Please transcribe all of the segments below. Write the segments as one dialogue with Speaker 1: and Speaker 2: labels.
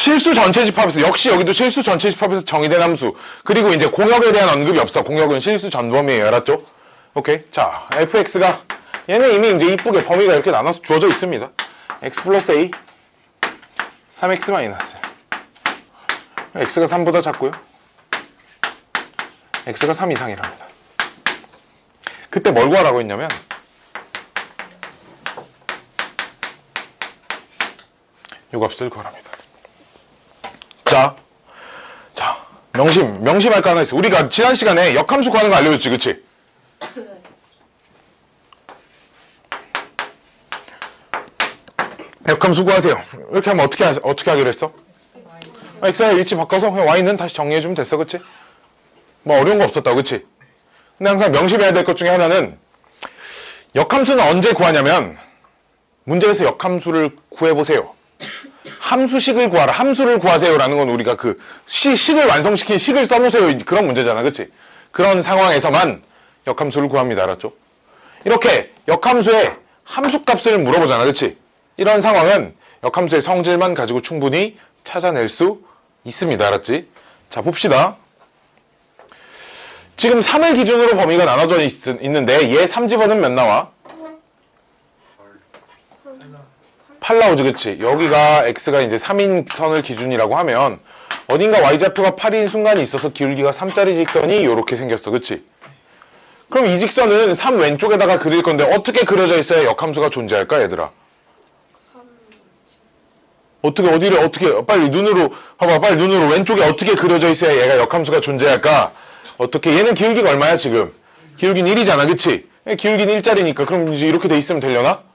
Speaker 1: 실수 전체 집합에서 역시 여기도 실수 전체 집합에서 정의된 함수. 그리고 이제 공역에 대한 언급이 없어. 공역은 실수 전범위에요. 알았죠? 오케이. 자 fx가 얘는 이미 이제 이쁘게 범위가 이렇게 나눠서 주어져 있습니다. X 플러스 a. 3x 마이너스. X가 3보다 작고요. X가 3 이상이랍니다. 그때 뭘 구하라고 했냐면 요 값을 구하랍니다 자, 자, 명심, 명심할 거 하나 있어. 우리가 지난 시간에 역함수 구하는 거 알려줬지, 그치? 역함수 구하세요. 이렇게 하면 어떻게, 하, 어떻게 하기로 했어? 아, x의 위치 바꿔서 그냥 y는 다시 정리해주면 됐어, 그치? 뭐 어려운 거 없었다, 그치? 근데 항상 명심해야 될 것 중에 하나는 역함수는 언제 구하냐면 문제에서 역함수를 구해보세요. 함수식을 구하라. 함수를 구하세요라는 건 우리가 그 시, 식을 완성시킨 식을 써보세요. 그런 문제잖아. 그치? 그런 상황에서만 역함수를 구합니다. 알았죠? 이렇게 역함수의 함수값을 물어보잖아. 그치? 이런 상황은 역함수의 성질만 가지고 충분히 찾아낼 수 있습니다. 알았지? 자, 봅시다. 지금 3을 기준으로 범위가 나눠져 있, 있는데 얘 3집어는 몇 나와? 8 나오지 그치 여기가 x가 이제 3인선을 기준이라고 하면 어딘가 y좌표가 8인 순간이 있어서 기울기가 3짜리 직선이 이렇게 생겼어. 그치? 그럼 이 직선은 3 왼쪽에다가 그릴 건데 어떻게 그려져 있어야 역함수가 존재할까 얘들아? 어떻게 어디를 어떻게 빨리 눈으로 봐봐 빨리 눈으로 왼쪽에 어떻게 그려져 있어야 얘가 역함수가 존재할까? 어떻게 얘는 기울기가 얼마야 지금? 기울기는 1이잖아 그치? 기울기는 1짜리니까 그럼 이제 이렇게 돼 있으면 되려나?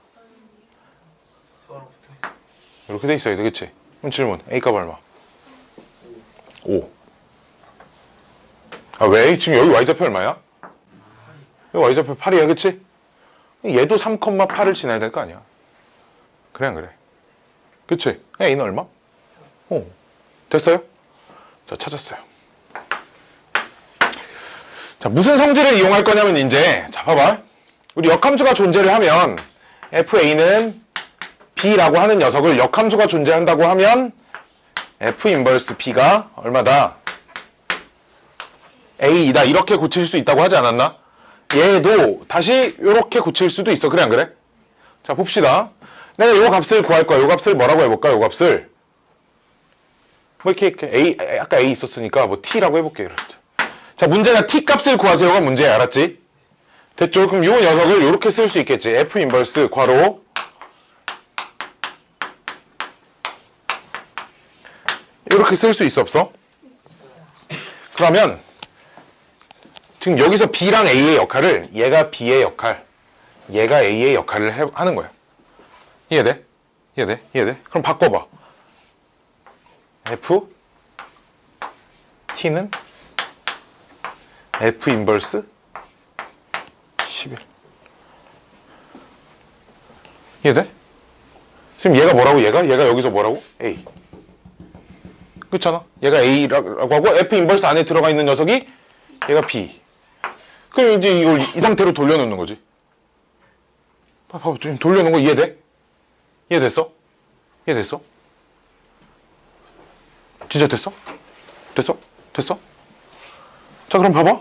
Speaker 1: 이렇게 돼 있어야 돼, 그치? 그럼 질문. A값 얼마? 5. 아, 왜? 지금 여기 Y좌표 얼마야? 여기 Y좌표 8이야, 그치? 얘도 3,8을 지나야 될 거 아니야? 그래, 안 그래? 그치? A는 얼마? 어. 됐어요? 자, 찾았어요. 자, 무슨 성질을 이용할 거냐면, 이제, 자, 봐봐. 우리 역함수가 존재를 하면, FA는 B라고 하는 녀석을 역함수가 존재한다고 하면 F 인버스 B가 얼마다? A이다. 이렇게 고칠 수 있다고 하지 않았나? 얘도 다시 이렇게 고칠 수도 있어. 그래 안 그래? 자 봅시다. 내가 요 값을 구할 거야. 요 값을 뭐라고 해볼까? 요 값을 뭐 이렇게, 이렇게 A 아까 A 있었으니까 뭐 T라고 해볼게. 그렇죠. 자 문제가 T 값을 구하세요가 문제야. 알았지? 됐죠? 그럼 요 녀석을 이렇게 쓸 수 있겠지. F 인버스 괄호 이렇게 쓸 수 있어 없어? 그러면 지금 여기서 B랑 A의 역할을 얘가 B의 역할, 얘가 A의 역할을 해, 하는 거야. 이해돼? 이해돼? 이해돼? 그럼 바꿔봐. F T는 F 인버스 11. 이해돼? 지금 얘가 뭐라고? 얘가? 얘가 여기서 뭐라고? A. 그렇잖아. 얘가 A라고 하고 F 인버스 안에 들어가 있는 녀석이 얘가 B. 그럼 이제 이걸 이 상태로 돌려놓는 거지. 봐봐, 좀 돌려놓은 거 이해돼? 이해됐어? 이해됐어? 진짜 됐어? 됐어? 됐어? 자, 그럼 봐봐.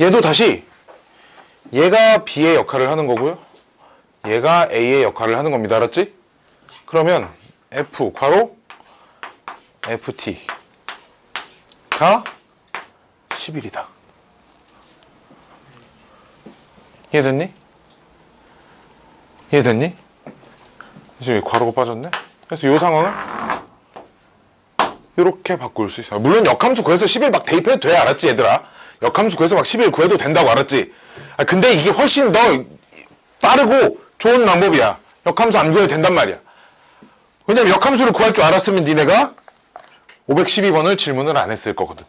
Speaker 1: 얘도 다시 얘가 B의 역할을 하는 거고요. 얘가 A의 역할을 하는 겁니다. 알았지? 그러면 F 괄호 FT가 11이다. 이해됐니? 이해됐니? 지금 괄호가 빠졌네? 그래서 이 상황은 이렇게 바꿀 수 있어요. 물론 역함수 구해서 11막 대입해도 돼. 알았지, 얘들아? 역함수 구해서 막11 구해도 된다고 알았지? 아, 근데 이게 훨씬 더 빠르고 좋은 방법이야. 역함수 안 구해도 된단 말이야. 왜냐면 역함수를 구할 줄 알았으면 니네가 512번을 질문을 안 했을 거거든.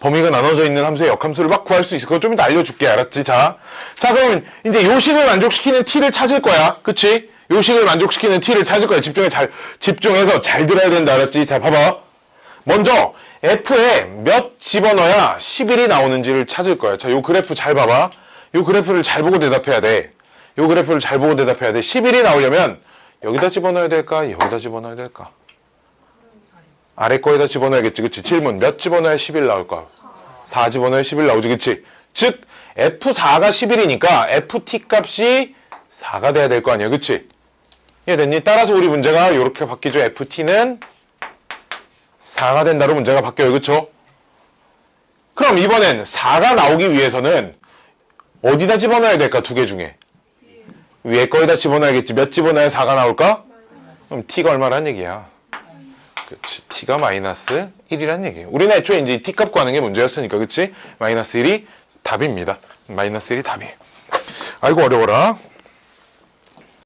Speaker 1: 범위가 나눠져 있는 함수의 역함수를 막 구할 수 있어. 그거 좀 이따 알려줄게. 알았지? 자. 자, 그럼 이제 요식을 만족시키는 t를 찾을 거야. 그치? 요식을 만족시키는 t를 찾을 거야. 집중해 잘, 집중해서 잘 들어야 된다. 알았지? 자, 봐봐. 먼저, f에 몇 집어넣어야 11이 나오는지를 찾을 거야. 자, 요 그래프 잘 봐봐. 요 그래프를 잘 보고 대답해야 돼. 요 그래프를 잘 보고 대답해야 돼. 11이 나오려면 여기다 집어넣어야 될까? 여기다 집어넣어야 될까? 아래 거에다 집어넣어야겠지. 그치? 질문. 몇 집어넣어야 11 나올까? 4 집어넣어야 11 나오지. 그치? 즉, F4가 11이니까 FT 값이 4가 돼야 될 거 아니야. 그치? 이해됐니? 따라서 우리 문제가 이렇게 바뀌죠. FT는 4가 된다로 문제가 바뀌어요. 그쵸? 그럼 이번엔 4가 나오기 위해서는 어디다 집어넣어야 될까? 두 개 중에. 위에 거에다 집어넣어야겠지. 몇 집어넣어야 4가 나올까? 그럼 t가 얼마란 얘기야? 그치. t가 마이너스 1이란 얘기예요. 우리는 애초에 이제 t 값 구하는 게 문제였으니까, 그치? 마이너스 1이 답입니다. 마이너스 1이 답이에요. 아이고, 어려워라.